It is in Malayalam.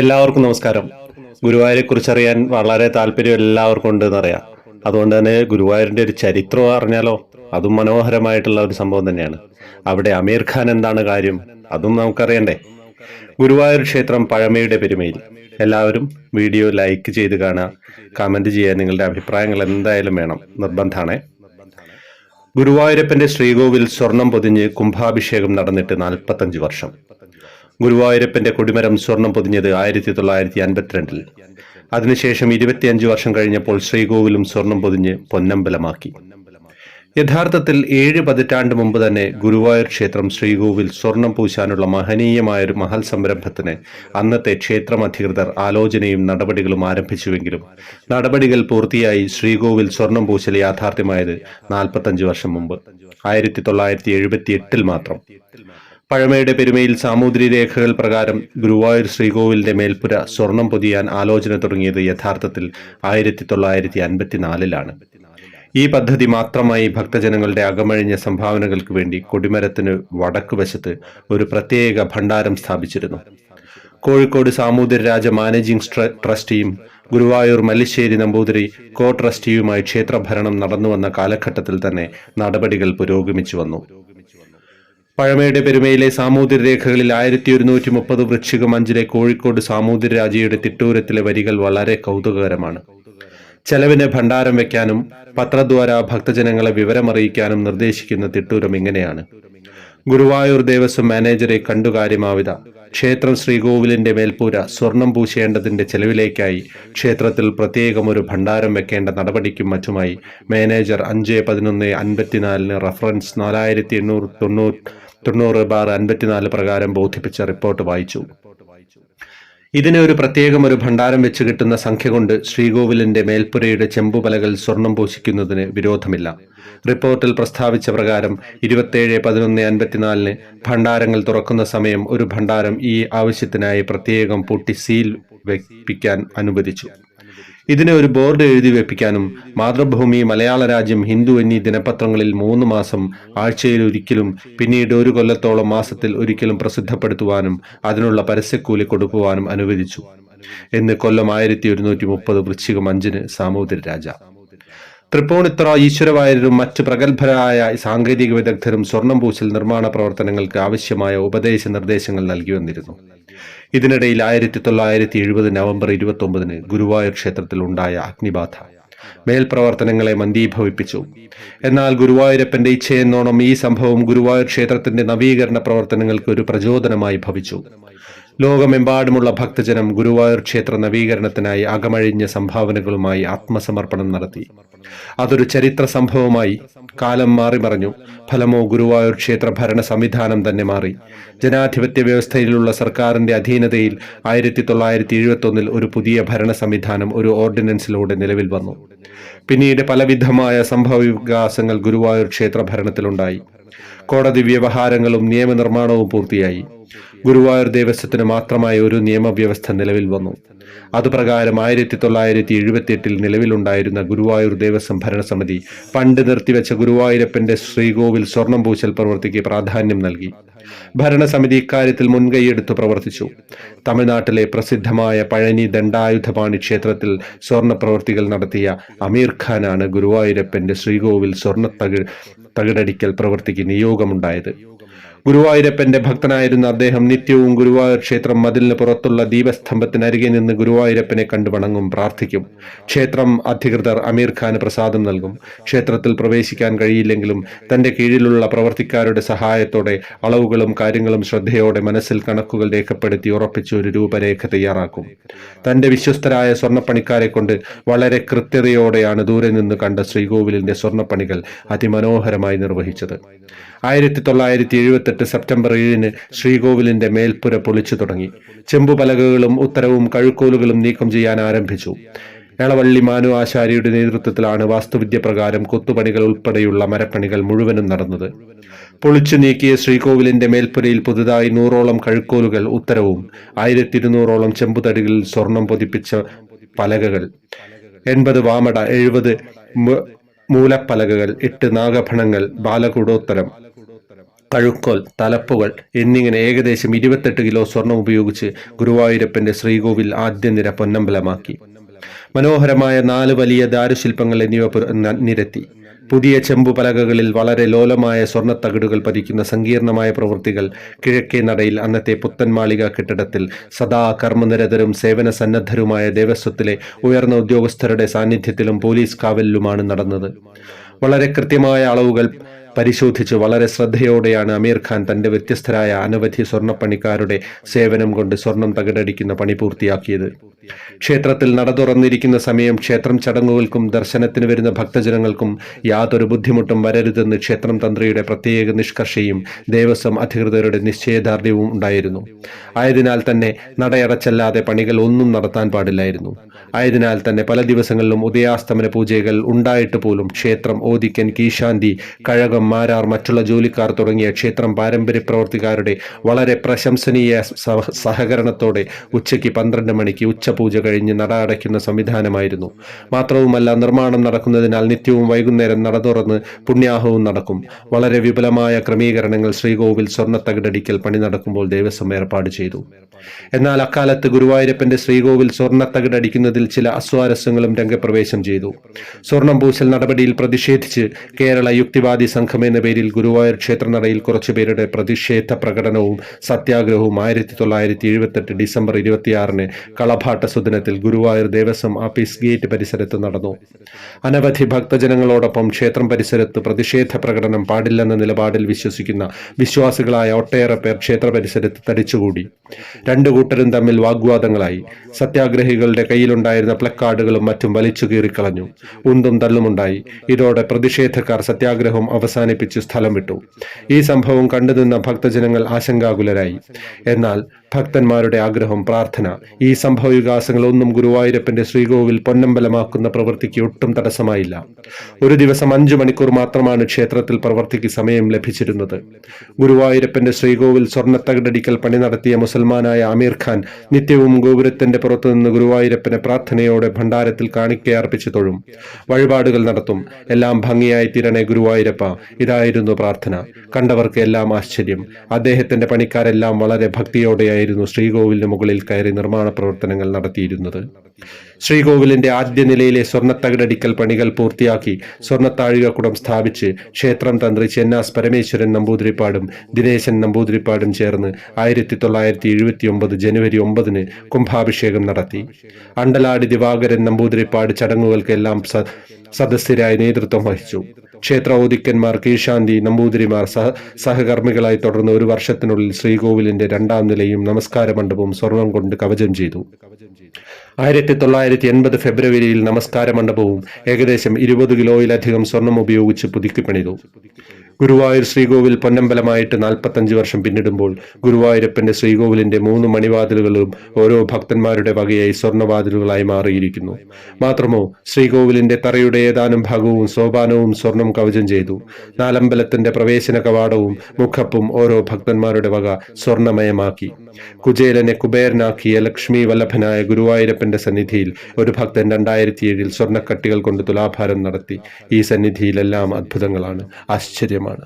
എല്ലാവർക്കും നമസ്കാരം. ഗുരുവായൂരെ കുറിച്ചറിയാൻ വളരെ താല്പര്യം എല്ലാവർക്കും ഉണ്ട് എന്നറിയാം അതുകൊണ്ട് തന്നെ ഗുരുവായൂരിന്റെ ഒരു ചരിത്രം അറിഞ്ഞാലോ അതും മനോഹരമായിട്ടുള്ള ഒരു സംഭവം തന്നെയാണ്. അവിടെ അമീർ ഖാൻ എന്താണ് കാര്യം അതും നമുക്കറിയണ്ടേ? ഗുരുവായൂർ ക്ഷേത്രം പഴമയുടെ പെരുമയിൽ. എല്ലാവരും വീഡിയോ ലൈക്ക് ചെയ്ത് കാണുക. കമന്റ് ചെയ്യാൻ നിങ്ങളുടെ അഭിപ്രായങ്ങൾ എന്തായാലും വേണം. നിർബന്ധമാണേ. ഗുരുവായൂരപ്പന്റെ ശ്രീകോവിൽ സ്വർണം പൊതിഞ്ഞ് കുംഭാഭിഷേകം നടന്നിട്ട് നാൽപ്പത്തഞ്ച് വർഷം. ഗുരുവായൂരപ്പന്റെ കൊടിമരം സ്വർണം പൊതിഞ്ഞത് ആയിരത്തി തൊള്ളായിരത്തി അൻപത്തിരണ്ടിൽ അതിനുശേഷം ഇരുപത്തിയഞ്ച് വർഷം കഴിഞ്ഞപ്പോൾ ശ്രീകോവിലും സ്വർണം പൊതിഞ്ഞ് പൊന്നമ്പലമാക്കി. യഥാർത്ഥത്തിൽ ഏഴ് പതിറ്റാണ്ട് മുമ്പ് തന്നെ ഗുരുവായൂർ ക്ഷേത്രം ശ്രീകോവിൽ സ്വർണം പൂശാനുള്ള മഹനീയമായ ഒരു മഹൽ സംരംഭത്തിന് അന്നത്തെ ക്ഷേത്രം അധികൃതർ ആലോചനയും നടപടികളും ആരംഭിച്ചുവെങ്കിലും നടപടികൾ പൂർത്തിയായി ശ്രീകോവിൽ സ്വർണം പൂശൽ യാഥാർത്ഥ്യമായത് നാൽപ്പത്തഞ്ച് വർഷം മുമ്പ്. ആയിരത്തി തൊള്ളായിരത്തി എഴുപത്തി എട്ടിൽ മാത്രം. പഴമയുടെ പെരുമയിൽ സാമൂതിരി രേഖകൾ പ്രകാരം ഗുരുവായൂർ ശ്രീകോവിലിന്റെ മേൽപ്പുര സ്വർണം പൊതിയാൻ ആലോചന തുടങ്ങിയത് യഥാർത്ഥത്തിൽ ആയിരത്തി തൊള്ളായിരത്തി അൻപത്തിനാലിലാണ്. ഈ പദ്ധതി മാത്രമായി ഭക്തജനങ്ങളുടെ അകമഴിഞ്ഞ സംഭാവനകൾക്ക് വേണ്ടി കൊടിമരത്തിന് വടക്കുവശത്ത് ഒരു പ്രത്യേക ഭണ്ഡാരം സ്ഥാപിച്ചിരുന്നു. കോഴിക്കോട് സാമൂതിരി രാജ മാനേജിംഗ് ട്രസ്റ്റിയും ഗുരുവായൂർ മല്ലിശ്ശേരി നമ്പൂതിരി കോ ട്രസ്റ്റിയുമായി ക്ഷേത്രഭരണം നടന്നുവന്ന കാലഘട്ടത്തിൽ തന്നെ നടപടികൾ പുരോഗമിച്ചു വന്നു. പഴമയുടെ പെരുമയിലെ സാമൂതിരി രേഖകളിൽ ആയിരത്തി ഒരുന്നൂറ്റി മുപ്പത് വൃശ്ചികം അഞ്ചിലെ കോഴിക്കോട് സാമൂതിരി രാജയുടെ തിട്ടൂരത്തിലെ വരികൾ വളരെ കൗതുകകരമാണ്. ചെലവിന് ഭണ്ഡാരം വെക്കാനും പത്രദ്വാര ഭക്തജനങ്ങളെ വിവരമറിയിക്കാനും നിർദ്ദേശിക്കുന്ന തിട്ടൂരം ഇങ്ങനെയാണ്. ഗുരുവായൂർ ദേവസ്വം മാനേജറെ കണ്ടു കാര്യമാവിത. ക്ഷേത്രം ശ്രീകോവിലിന്റെ മേൽപ്പൂര സ്വർണം പൂശേണ്ടതിന്റെ ചെലവിലേക്കായി ക്ഷേത്രത്തിൽ പ്രത്യേകം ഒരു ഭണ്ഡാരം വെക്കേണ്ട നടപടിക്കും മറ്റുമായി മാനേജർ അഞ്ച് പതിനൊന്ന് അൻപത്തിനാലിന് റഫറൻസ് നാലായിരത്തി എണ്ണൂറ് തൊണ്ണൂറ് തൊണ്ണൂറ് ബാർ അൻപത്തിനാല് പ്രകാരം ബോധിപ്പിച്ച റിപ്പോർട്ട് വായിച്ചു. ഇതിനെ ഒരു പ്രത്യേകം ഒരു ഭണ്ഡാരം വെച്ച് കിട്ടുന്ന സംഖ്യ കൊണ്ട് ശ്രീകോവിലിന്റെ മേൽപ്പുരയുടെ ചെമ്പുപലകൾ സ്വർണം പൂശിക്കുന്നതിന് വിരോധമില്ല. റിപ്പോർട്ടിൽ പ്രസ്താവിച്ച പ്രകാരം ഇരുപത്തേഴ് പതിനൊന്ന് അൻപത്തിനാലിന് ഭണ്ഡാരങ്ങൾ തുറക്കുന്ന സമയം ഒരു ഭണ്ഡാരം ഈ ആവശ്യത്തിനായി പ്രത്യേകം പൂട്ടി സീൽ വെപ്പിക്കാൻ അനുവദിച്ചു. ഇതിന് ഒരു ബോർഡ് എഴുതി വെപ്പിക്കാനും മാതൃഭൂമി മലയാള രാജ്യം ഹിന്ദു എന്നീ ദിനപത്രങ്ങളിൽ മൂന്ന് മാസം ആഴ്ചയിൽ ഒരിക്കലും പിന്നീട് ഒരു കൊല്ലത്തോളം മാസത്തിൽ ഒരിക്കലും പ്രസിദ്ധപ്പെടുത്തുവാനും അതിനുള്ള പരസ്യക്കൂലി കൊടുക്കുവാനും അനുവദിച്ചു. എന്ന് കൊല്ലം ആയിരത്തി ഒരുന്നൂറ്റി മുപ്പത് വൃശ്ചികം അഞ്ചിന് സാമൂതിരി രാജ. തൃപ്പൂണിത്തുറ ഈശ്വരവായരും മറ്റ് പ്രഗത്ഭരായ സാങ്കേതിക വിദഗ്ധരും സ്വർണം പൂശൽ നിർമ്മാണ പ്രവർത്തനങ്ങൾക്ക് ആവശ്യമായ ഉപദേശ നിർദ്ദേശങ്ങൾ നൽകി വന്നിരുന്നു. ഇതിനിടയിൽ ആയിരത്തി തൊള്ളായിരത്തി എഴുപത് നവംബർ ഇരുപത്തി ഒമ്പതിന് ഗുരുവായൂർ ക്ഷേത്രത്തിൽ ഉണ്ടായ അഗ്നിബാധ. മേൽപ്രവർത്തനങ്ങളെ മന്ദീഭവിപ്പിച്ചു. എന്നാൽ ഗുരുവായൂരപ്പന്റെ ഇച്ഛയെന്നോണം ഈ സംഭവം ഗുരുവായൂർ ക്ഷേത്രത്തിന്റെ നവീകരണ പ്രവർത്തനങ്ങൾക്ക് ഒരു പ്രചോദനമായി ഭവിച്ചു. ലോകമെമ്പാടുമുള്ള ഭക്തജനം ഗുരുവായൂർ ക്ഷേത്ര നവീകരണത്തിനായി അകമഴിഞ്ഞ സംഭാവനകളുമായി ആത്മസമർപ്പണം നടത്തി. അതൊരു ചരിത്ര സംഭവമായി കാലം മാറി മറിഞ്ഞു. ഫലമോ ഗുരുവായൂർ ക്ഷേത്ര ഭരണ സംവിധാനം തന്നെ മാറി. ജനാധിപത്യ വ്യവസ്ഥയിലുള്ള സർക്കാരിന്റെ അധീനതയിൽ ആയിരത്തി തൊള്ളായിരത്തി എഴുപത്തി ഒന്നിൽ ഒരു പുതിയ ഭരണ സംവിധാനം ഒരു ഓർഡിനൻസിലൂടെ നിലവിൽ വന്നു. പിന്നീട് പലവിധമായ സംഭവ വികാസങ്ങൾ ഗുരുവായൂർ ക്ഷേത്ര ഭരണത്തിലുണ്ടായി. കോടതി വ്യവഹാരങ്ങളും നിയമനിർമ്മാണവും പൂർത്തിയായി. ഗുരുവായൂർ ദേവസ്വത്തിന് മാത്രമായി ഒരു നിയമവ്യവസ്ഥ നിലവിൽ വന്നു. അതുപ്രകാരം ആയിരത്തി തൊള്ളായിരത്തി എഴുപത്തി എട്ടിൽ നിലവിലുണ്ടായിരുന്ന ഗുരുവായൂർ ദേവസ്വം ഭരണസമിതി പണ്ട് നിർത്തിവെച്ച ഗുരുവായൂരപ്പന്റെ ശ്രീകോവിൽ സ്വർണം പൂശൽ പ്രവൃത്തിക്ക് പ്രാധാന്യം നൽകി. ഭരണസമിതി ഇക്കാര്യത്തിൽ മുൻകൈയെടുത്തു പ്രവർത്തിച്ചു. തമിഴ്നാട്ടിലെ പ്രസിദ്ധമായ പഴനി ദണ്ഡായുധപാണി ക്ഷേത്രത്തിൽ സ്വർണ പ്രവൃത്തികൾ നടത്തിയ അമീർ ഖാനാണ് ഗുരുവായൂരപ്പന്റെ ശ്രീകോവിൽ സ്വർണ തകി തകിടടിക്കൽ പ്രവൃത്തിക്ക് നിയോഗമുണ്ടായത്. ഗുരുവായൂരപ്പന്റെ ഭക്തനായിരുന്ന അദ്ദേഹം നിത്യവും ഗുരുവായൂർ ക്ഷേത്രം മതിലിന് പുറത്തുള്ള ദീപസ്തംഭത്തിനരികെ നിന്ന് ഗുരുവായൂരപ്പനെ കണ്ടു വണങ്ങും പ്രാർത്ഥിക്കും. ക്ഷേത്രം അധികൃതർ അമീർ ഖാന് പ്രസാദം നൽകും. ക്ഷേത്രത്തിൽ പ്രവേശിക്കാൻ കഴിയില്ലെങ്കിലും തന്റെ കീഴിലുള്ള പ്രവർത്തിക്കാരുടെ സഹായത്തോടെ അളവുകളും കാര്യങ്ങളും ശ്രദ്ധയോടെ മനസ്സിൽ കണക്കുകൾ രേഖപ്പെടുത്തി ഉറപ്പിച്ച് ഒരു രൂപരേഖ തയ്യാറാക്കും. തന്റെ വിശ്വസ്തരായ സ്വർണപ്പണിക്കാരെ കൊണ്ട് വളരെ കൃത്യതയോടെയാണ് ദൂരെ നിന്ന് കണ്ട ശ്രീകോവിലിന്റെ സ്വർണപ്പണികൾ അതിമനോഹരമായി നിർവഹിച്ചത്. ആയിരത്തി തൊള്ളായിരത്തി സെപ്റ്റംബർ ഏഴിന് ശ്രീകോവിലിന്റെ മേൽപ്പുര പൊളിച്ചു തുടങ്ങി. ചെമ്പുപലകകളും ഉത്തരവും കഴുക്കോലുകളും നീക്കം ചെയ്യാൻ ആരംഭിച്ചു. എളവള്ളി മാനു ആശാരിയുടെ നേതൃത്വത്തിലാണ് വാസ്തുവിദ്യ പ്രകാരം കൊത്തുപണികൾ ഉൾപ്പെടെയുള്ള മരപ്പണികൾ മുഴുവനും നടന്നത്. പൊളിച്ചു നീക്കിയ ശ്രീകോവിലിന്റെ മേൽപ്പുരയിൽ പുതുതായി നൂറോളം കഴുക്കോലുകൾ ഉത്തരവും ആയിരത്തി ഇരുന്നൂറോളം ചെമ്പുതടികളിൽ സ്വർണം പൊതിപ്പിച്ച പലകകൾ എൺപത് വാമട എഴുപത് മൂലപ്പലകകൾ എട്ട് നാഗഭണങ്ങൾ ബാലകൂടോത്തരം കഴുക്കോൽ തലപ്പുകൾ എന്നിങ്ങനെ ഏകദേശം ഇരുപത്തെട്ട് കിലോ സ്വർണം ഉപയോഗിച്ച് ഗുരുവായൂരപ്പന്റെ ശ്രീകോവിൽ ആദ്യ നിര പൊന്നമ്പലമാക്കി. മനോഹരമായ നാല് വലിയ ദാരുശില്പങ്ങൾ എന്നിവ നിരത്തി. പുതിയ ചെമ്പു പലകകളിൽ വളരെ ലോലമായ സ്വർണത്തകിടുകൾ പതിക്കുന്ന സങ്കീർണമായ പ്രവൃത്തികൾ കിഴക്കേ നടയിൽ അന്നത്തെ പുത്തൻ മാളിക കെട്ടിടത്തിൽ സദാ കർമ്മനിരതരും സേവന സന്നദ്ധരുമായ ദേവസ്വത്തിലെ ഉയർന്ന ഉദ്യോഗസ്ഥരുടെ സാന്നിധ്യത്തിലും പോലീസ് കാവലിലുമാണ് നടന്നത്. വളരെ കൃത്യമായ അളവുകൾ പരിശോധിച്ച് വളരെ ശ്രദ്ധയോടെയാണ് അമീർ ഖാൻ തന്റെ വ്യത്യസ്തരായ അനവധി സ്വർണപ്പണിക്കാരുടെ സേവനം കൊണ്ട് സ്വർണം തകിടടിക്കുന്ന പണി പൂർത്തിയാക്കിയത്. ക്ഷേത്രത്തിൽ നട തുറന്നിരിക്കുന്ന സമയം ക്ഷേത്രം ചടങ്ങുകൾക്കും ദർശനത്തിന് വരുന്ന ഭക്തജനങ്ങൾക്കും യാതൊരു ബുദ്ധിമുട്ടും വരരുതെന്ന് ക്ഷേത്രം തന്ത്രിയുടെ പ്രത്യേക നിഷ്കർഷയും ദേവസ്വം അധികൃതരുടെ നിശ്ചയദാർഢ്യവും ഉണ്ടായിരുന്നു. ആയതിനാൽ തന്നെ നടയടച്ചല്ലാതെ പണികൾ ഒന്നും നടത്താൻ പാടില്ലായിരുന്നു. ആയതിനാൽ തന്നെ പല ദിവസങ്ങളിലും ഉദയാസ്തമന പൂജകൾ ഉണ്ടായിട്ട് പോലും ക്ഷേത്രം ഓദിക്കൻ കീശാന്തി കഴകം മാരാർ മറ്റുള്ള ജോലിക്കാർ തുടങ്ങിയ ക്ഷേത്രം പാരമ്പര്യ പ്രവർത്തിക്കാരുടെ വളരെ പ്രശംസനീയ സഹ- സഹകരണത്തോടെ ഉച്ചയ്ക്ക് പന്ത്രണ്ട് മണിക്ക് ഉച്ചപൂജ കഴിഞ്ഞ് നട അടയ്ക്കുന്ന സംവിധാനമായിരുന്നു. മാത്രവുമല്ല നിർമ്മാണം നടക്കുന്നതിനാൽ നിത്യവും വൈകുന്നേരം നട തുറന്ന് പുണ്യാഹവും നടക്കും. വളരെ വിപുലമായ ക്രമീകരണങ്ങൾ ശ്രീകോവിൽ സ്വർണ തകിടടിക്കൽ പണി നടക്കുമ്പോൾ ദേവസ്വം ഏർപ്പാട് ചെയ്തു. എന്നാൽ അക്കാലത്ത് ഗുരുവായൂരപ്പന്റെ ശ്രീകോവിൽ സ്വർണ തകിടടിക്കുന്നതിൽ ചില അസ്വാരസ്യങ്ങളും രംഗപ്രവേശം ചെയ്തു. സ്വർണം പൂശൽ നടപടിയിൽ പ്രതിഷേധിച്ച് കേരള യുക്തിവാദി സംഘം എന്ന പേരിൽ ഗുരുവായൂർ ക്ഷേത്രനടയിൽ കുറച്ചുപേരുടെ പ്രതിഷേധ പ്രകടനവും സത്യാഗ്രഹവും ആയിരത്തി തൊള്ളായിരത്തി എഴുപത്തെട്ട് ഡിസംബർ ഇരുപത്തിയാറിന് കളഭാട്ട സുദിനത്തിൽ ഗുരുവായൂർ ദേവസ്വം ആഫീസ് ഗേറ്റ് പരിസരത്ത് നടന്നു. അനവധി ഭക്തജനങ്ങളോടൊപ്പം ക്ഷേത്രം പരിസരത്ത് പ്രതിഷേധ പ്രകടനം പാടില്ലെന്ന നിലപാടിൽ വിശ്വസിക്കുന്ന വിശ്വാസികളായ ഒട്ടേറെ പേർ ക്ഷേത്ര പരിസരത്ത് തടിച്ചുകൂടി. രണ്ടു കൂട്ടരും തമ്മിൽ വാഗ്വാദങ്ങളായി. സത്യാഗ്രഹികളുടെ കയ്യിലുണ്ടായിരുന്ന പ്ലക്കാർഡുകളും മറ്റും വലിച്ചു കീറിക്കളഞ്ഞു ഉന്തും തള്ളുമുണ്ടായി. ഇതോടെ പ്രതിഷേധക്കാർ സത്യാഗ്രഹം അവസാനിപ്പിച്ച് സ്ഥലം വിട്ടു. ഈ സംഭവം കണ്ടുനിന്ന ഭക്തജനങ്ങൾ ആശങ്കാകുലരായി. എന്നാൽ ഭക്തന്മാരുടെ ആഗ്രഹം പ്രാർത്ഥന. ഈ സംഭവ വികാസങ്ങളൊന്നും ഗുരുവായൂരപ്പന്റെ ശ്രീകോവിൽ പൊന്നമ്പലമാക്കുന്ന പ്രവൃത്തിക്ക് ഒട്ടും തടസ്സമായില്ല. ഒരു ദിവസം അഞ്ചു മണിക്കൂർ മാത്രമാണ് ക്ഷേത്രത്തിൽ പ്രവൃത്തിക്ക് സമയം ലഭിച്ചിരുന്നത്. ഗുരുവായൂരപ്പന്റെ ശ്രീകോവിൽ സ്വർണത്തകിടടിക്കൽ പണി നടത്തിയ മുസൽമാനായ അമീർ ഖാൻ നിത്യവും ഗോപുരത്തിന്റെ പുറത്തുനിന്ന് ഗുരുവായൂരപ്പനെ പ്രാർത്ഥനയോടെ ഭണ്ഡാരത്തിൽ കാണിക്കയർപ്പിച്ചു തൊഴും. വഴിപാടുകൾ നടത്തും. എല്ലാം ഭംഗിയായി തീരണേ ഗുരുവായൂരപ്പ. ഇതായിരുന്നു പ്രാർത്ഥന. കണ്ടവർക്ക് എല്ലാം ആശ്ചര്യം. അദ്ദേഹത്തിന്റെ പണിക്കാരെല്ലാം വളരെ ഭക്തിയോടെയായിരുന്നു ശ്രീകോവിലിന് മുകളിൽ കയറി നിർമ്മാണ പ്രവർത്തനങ്ങൾ നടത്തിയിരുന്നത്. ശ്രീകോവിലിന്റെ ആദ്യ നിലയിലെ സ്വർണത്തകിടടിക്കൽ പണികൾ പൂർത്തിയാക്കി സ്വർണത്താഴികക്കുടം സ്ഥാപിച്ച് ക്ഷേത്രം തന്ത്രി ചെന്നാസ് പരമേശ്വരൻ നമ്പൂതിരിപ്പാടും ദിനേശൻ നമ്പൂതിരിപ്പാടും ചേർന്ന് ആയിരത്തി തൊള്ളായിരത്തി എഴുപത്തി ഒമ്പത് ജനുവരി ഒമ്പതിന് കുംഭാഭിഷേകം നടത്തി. അണ്ടലാടി ദിവാകരൻ നമ്പൂതിരിപ്പാട് ചടങ്ങുകൾക്കെല്ലാം സദസ്യരായ നേതൃത്വം വഹിച്ചു. ക്ഷേത്ര ഓദിക്കന്മാർ കീഴ്ശാന്തി നമ്പൂതിരിമാർ സഹ സഹകർമ്മികളായി തുടർന്ന് ഒരു വർഷത്തിനുള്ളിൽ ശ്രീകോവിലിന്റെ രണ്ടാം നിലയും നമസ്കാര മണ്ഡപവും സ്വർണം കൊണ്ട് കവചം ചെയ്തു. ആയിരത്തി തൊള്ളായിരത്തി എൺപത് ഫെബ്രുവരിയിൽ നമസ്കാര മണ്ഡപവും ഏകദേശം ഇരുപത് കിലോയിലധികം സ്വർണം ഉപയോഗിച്ച് പുതുക്കി പണിതു ഗുരുവായൂർ ശ്രീകോവിൽ പൊന്നമ്പലമായിട്ട് നാൽപ്പത്തഞ്ച് വർഷം പിന്നിടുമ്പോൾ ഗുരുവായൂരപ്പന്റെ ശ്രീകോവിലിന്റെ മൂന്ന് മണിവാതിലുകളും ഓരോ ഭക്തന്മാരുടെ വകയായി സ്വർണവാതിലുകളായി മാറിയിരിക്കുന്നു. മാത്രമോ ശ്രീകോവിലിന്റെ തറയുടെ ഏതാനും ഭാഗവും സോപാനവും സ്വർണം കവചം ചെയ്തു. നാലമ്പലത്തിന്റെ പ്രവേശന കവാടവും മുഖപ്പും ഓരോ ഭക്തന്മാരുടെ വക സ്വർണമയമാക്കി. കുചേലനെ കുബേരനാക്കിയ ലക്ഷ്മി വല്ലഭനായ ഗുരുവായൂരപ്പന്റെ സന്നിധിയിൽ ഒരു ഭക്തൻ രണ്ടായിരത്തി ഏഴിൽ സ്വർണക്കട്ടികൾ കൊണ്ട് തുലാഭാരം നടത്തി. ഈ സന്നിധിയിലെല്ലാം അത്ഭുതങ്ങളാണ്. ആശ്ചര്യമാണ്